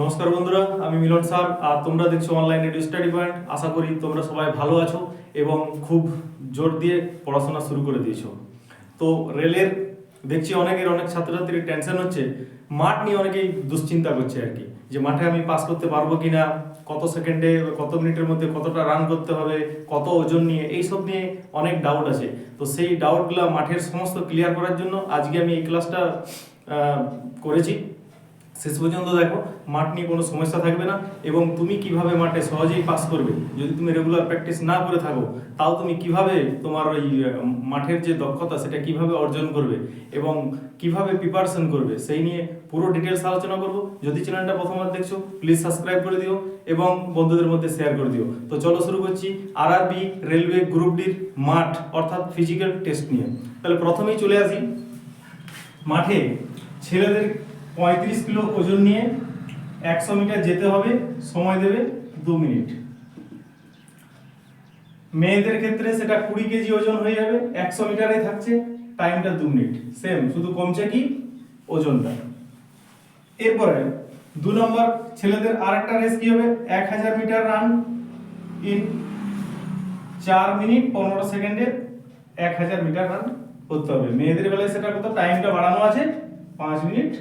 নমস্কার বন্ধুরা, আমি মিলন স্যার, আর তোমরা দেখছ অনলাইন এডু স্টাডি পয়েন্ট আশা করি তোমরা সবাই ভালো আছো এবং খুব জোর দিয়ে পড়াশোনা শুরু করে দিয়েছ। তো রেলের, দেখছি অনেকের, অনেক ছাত্রছাত্রীর টেনশন হচ্ছে। মাঠ নিয়ে অনেকেই দুশ্চিন্তা করছে আর কি। যে মাঠে আমি পাস করতে পারব কিনা, কত সেকেন্ডে কত মিনিটের মধ্যে কতটা রান করতে হবে, কত ওজন নিয়ে, এইসব নিয়ে অনেক ডাউট আছে। তো সেই ডাউটগুলো মাঠের সমস্ত ক্লিয়ার করার জন্য আজকে আমি এই ক্লাসটা করেছি। শেষ পর্যন্ত দেখো, মাঠ নিয়ে কোনো সমস্যা থাকবে না এবং তুমি কীভাবে মাঠে সহজেই পাস করবে? যদি তুমি রেগুলার প্র্যাকটিস না করে থাকো, তাও তুমি কীভাবে তোমার ওই মাঠের যে দক্ষতা, সেটা কীভাবে অর্জন করবে এবং কীভাবে প্রিপারেশন করবে, সেই নিয়ে পুরো ডিটেলস আলোচনা করব। যদি চ্যানেলটা প্রথমবার দেখছ প্লিজ সাবস্ক্রাইব করে দিও এবং বন্ধুদের মধ্যে শেয়ার করে দিও। তো চলো শুরু করছি আরআরবি রেলওয়ে গ্রুপ ডির মাঠ, অর্থাৎ ফিজিক্যাল টেস্ট নিয়ে। তাহলে প্রথমেই চলে আসি। মাঠে ছেলেদের পঁয়ত্রিশ কিলো ওজন নিয়ে একশো মিটার যেতে হবে, সময় দেবে দু মিনিট। মেয়েদের ক্ষেত্রে সেটা কুড়ি কেজি ওজন হয়ে যাবে, একশো মিটারে থাকছে, টাইমটা দু মিনিট। সেম, শুধু কমছে কি? ওজনটা। এরপরে দু নম্বর, ছেলেদের আরেকটা রেস কি হবে? এক হাজার মিটার রান ইন চার মিনিট পনেরো সেকেন্ডে এক হাজার মিটার রান করতে হবে। মেয়েদের বেলায় সেটা কত টাইমটা বাড়ানো আছে, পাঁচ মিনিট।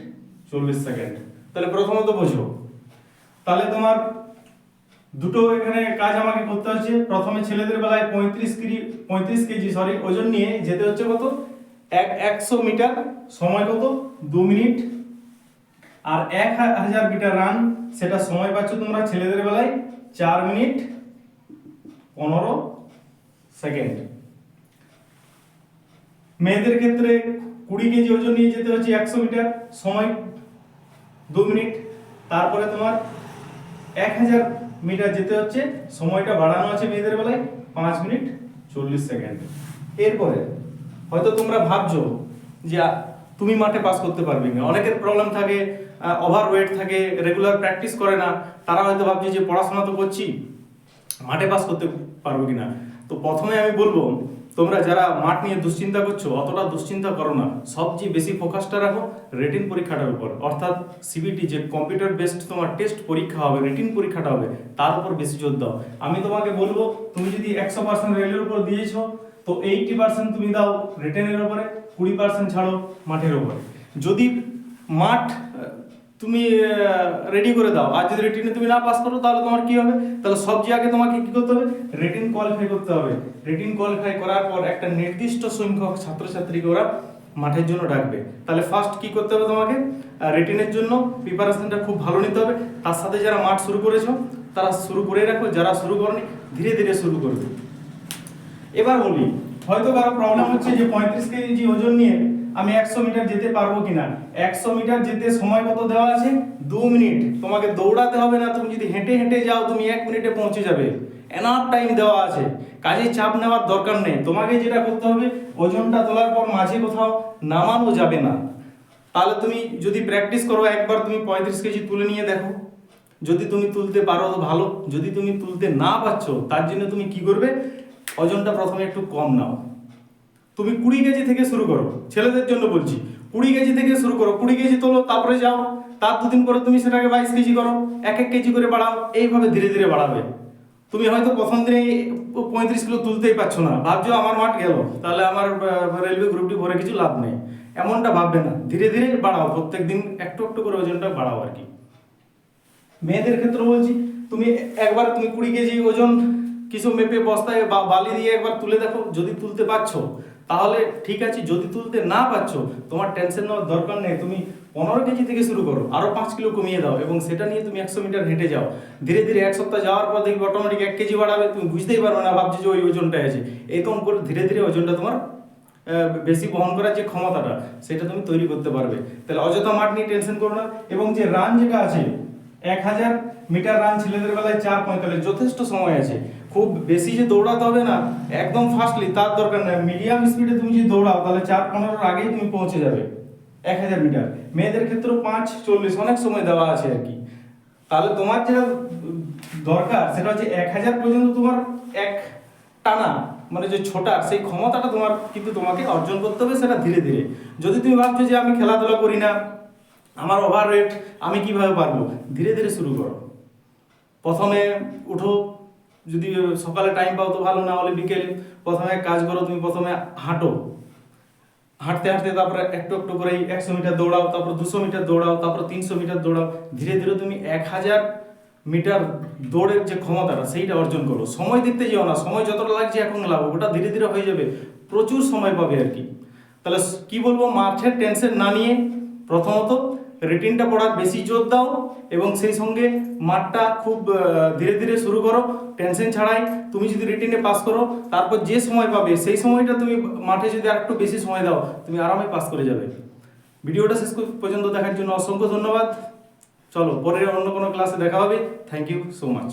চল্লিশ সেকেন্ড। তাহলে প্রথমত বোঝো। তাহলে তোমার দুটো এখানে কাজ আমাকে করতে হচ্ছে। প্রথমে ছেলেদের বেলায় পঁয়ত্রিশ কেজি পঁয়ত্রিশ কেজি সরি ওজন নিয়ে যেতে হচ্ছে কত? এক একশো মিটার সময় কত? দু মিনিট। আর এক হাজার মিটার রান, সেটা সময় পাচ্ছ তোমরা ছেলেদের বেলায় চার মিনিট পনেরো সেকেন্ড। মেয়েদের ক্ষেত্রে কুড়ি কেজি ওজন নিয়ে যেতে হচ্ছে একশো মিটার, সময় দু মিনিট। তারপরে তোমার এক হাজার মিটার যেতে হচ্ছে। সময়টা বাড়ানো আছে মেয়েদের বেলায় পাঁচ মিনিট চল্লিশ সেকেন্ড। এরপরে হয়তো তোমরা ভাবছ যে তুমি মাঠে পাস করতে পারবে না। অনেকের প্রবলেম থাকে ওভার ওয়েট থাকে রেগুলার প্র্যাকটিস করে না। তারা হয়তো ভাবছে যে, পড়াশোনা তো করছি। মাঠে পাস করতে পারব কিনা? তো প্রথমে আমি বলব, তোমরা যারা মাঠ নিয়ে দুশ্চিন্তা করছ, অতটা দুশ্চিন্তা করো না। সবচেয়ে বেশি ফোকাসটা রাখো রেটিন পরীক্ষাটার উপর। অর্থাৎ সিবিটি যে কম্পিউটার বেসড তোমার টেস্ট পরীক্ষা হবে রেটিন পরীক্ষাটা হবে, তার উপর বেশি জোর দাও। আমি তোমাকে বলব, তুমি যদি একশো পার্সেন্ট রেলের উপর দিয়েছ, তো এইটি পার্সেন্ট তুমি দাও রিটেনের উপরে, কুড়ি পার্সেন্ট ছাড়ো মাঠের উপরে। যদি মাঠ তুমি রেডি করে দাও। আর যদি রেটিনে তুমি না পাস করো, তাহলে তোমার কি হবে? তাহলে সব জায়গায় তোমাকে কি করতে হবে? রেটিন কোয়ালিফাই করতে হবে। রেটিন কোয়ালিফাই করার পর একটা নির্দিষ্ট সংখ্যক ছাত্রছাত্রীকে ওরা মাঠের জন্য ডাকবে। তাহলে ফার্স্ট কি করতে হবে তোমাকে? রেটিনের জন্য প্রিপারেশনটা খুব ভালো নিতে হবে। তার সাথে যারা মাঠ শুরু করেছ, তারা শুরু করে রাখো। যারা শুরু করনি, ধীরে ধীরে শুরু করবে। এবার বলি, হয়তো কারও প্রবলেম হচ্ছে যে পঁয়ত্রিশ কেজি ওজন নিয়ে আমি একশো মিটার যেতে পারব কিনা? একশো মিটার যেতে সময় কত দেওয়া আছে? দু মিনিট। তোমাকে দৌড়াতে হবে না, তুমি যদি হেঁটে হেঁটে যাও, তুমি এক মিনিটে পৌঁছে যাবে। এনাফ টাইম দেওয়া আছে। কাজে চাপ নেওয়ার দরকার নেই। তোমাকে যেটা করতে হবে, ওজনটা তোলার পর মাঝে কোথাও নামানো যাবে না। তাহলে তুমি যদি প্র্যাকটিস করো, একবার তুমি পঁয়ত্রিশ কেজি তুলে নিয়ে দেখো। যদি তুমি তুলতে পারো তো ভালো। যদি তুমি তুলতে না পারছ, তার জন্য তুমি কি করবে? ওজনটা প্রথমে একটু কম নাও। তুমি কুড়ি কেজি থেকে শুরু করো, ছেলেদের জন্য বলছি। কুড়ি কেজি থেকে শুরু করো, কুড়ি কেজি তোলো, তারপরে যাও। তার দুদিন পরে তুমি সেটাকে বাইশ কেজি করো, এক এক কেজি করে বাড়াও, এইভাবে ধীরে ধীরে বাড়াবে। তুমি হয়তো প্রথম দিনে পঁয়ত্রিশ কিলো তুলতেই পারছ না। ভাবছ আমার মাঠ গেল, তাহলে আমার রেলওয়ে গ্রুপটি ভরে কিছু লাভ নেই। এমনটা ভাববে না। ধীরে ধীরে বাড়াও, প্রত্যেক দিন একটু একটু করে ওজনটা বাড়াও আর কি। মেয়েদের ক্ষেত্রে বলছি, তুমি একবার তুমি কুড়ি কেজি ওজন কিছু মেপে বস্তায় বালি দিয়ে একবার তুলে দেখো। যদি তুলতে পারছ তাহলে ঠিক আছে, যদি তুলতে না পারছ, তোমার টেনশন নেওয়ার দরকার নেই, তুমি পনেরো কেজি থেকে শুরু করো আরও পাঁচ কিলো কমিয়ে দাও এবং সেটা নিয়ে তুমি একশো মিটার হেঁটে যাও। ধীরে ধীরে এক সপ্তাহ যাওয়ার পর দেখবে অটোমেটিক এক কেজি বাড়াবে, তুমি বুঝতেই পারবে না, ভাবছি যে ওই ওজনটা আছে। এরকম করে ধীরে ধীরে ওজনটা তোমার বেশি বহন করার যে ক্ষমতাটা, সেটা তুমি তৈরি করতে পারবে। তাহলে অযথা মাঠ নিয়ে টেনশন করো না এবং যে রান যেটা আছে এক হাজার মিটার রান ছেলেদের বেলায় চার পঁয়তাল্লিশ। যথেষ্ট সময় আছে। খুব বেশি যে দৌড়াতে হবে না, একদম ফাস্টলি তার দরকার নেই। মিডিয়াম স্পিডে তুমি যদি দৌড়াও, তাহলে চার পনেরোর আগেই তুমি পৌঁছে যাবে। এক হাজার মিটার। মেয়েদের ক্ষেত্রেও পাঁচ, চল্লিশ, অনেক সময় দেওয়া আছে আর কি। তাহলে তোমার যেটা দরকার, সেটা হচ্ছে এক হাজার পর্যন্ত তোমার এক টানা মানে যে ছোটার সেই ক্ষমতাটা তোমার কিন্তু তোমাকে অর্জন করতে হবে সেটা ধীরে ধীরে। যদি তুমি ভাবছ যে আমি খেলাধুলা করি না আমার ওভার রেট আমি কীভাবে পারব ধীরে ধীরে শুরু করো। প্রথমে উঠো, যদি সকালে টাইম পাও তো ভালো, না হলে বিকেলে। প্রথমে কাজ করো, তুমি প্রথমে হাঁটো। হাঁটতে হাঁটতে তারপরে একটু একটু করে একশো মিটার দৌড়াও, তারপর দুশো মিটার দৌড়াও, তারপর তিনশো মিটার দৌড়াও। ধীরে ধীরে তুমি এক হাজার মিটার দৌড়ের যে ক্ষমতাটা, সেইটা অর্জন করো। সময় দিতে যেও না, সময় যতটা লাগছে এখন লাভ, ওটা ধীরে ধীরে হয়ে যাবে। প্রচুর সময় পাবে আর কি। তাহলে কি বলব? মাঠের টেনশন না নিয়ে প্রথমত রিটিনটা পড়ার বেশি জোর দাও এবং সেই সঙ্গে মাঠটা খুব ধীরে ধীরে শুরু করো। টেনশন ছাড়াই তুমি যদি রেটিনে পাস করো, তারপর যে সময় পাবে, সেই সময়টা তুমি মাঠে যদি আর একটু বেশি সময় দাও, তুমি আরামে পাস করে যাবে। ভিডিওটা শেষ পর্যন্ত দেখার জন্য অসংখ্য ধন্যবাদ। চলো, পরের অন্য কোনো ক্লাসে দেখা হবে। Thank you so much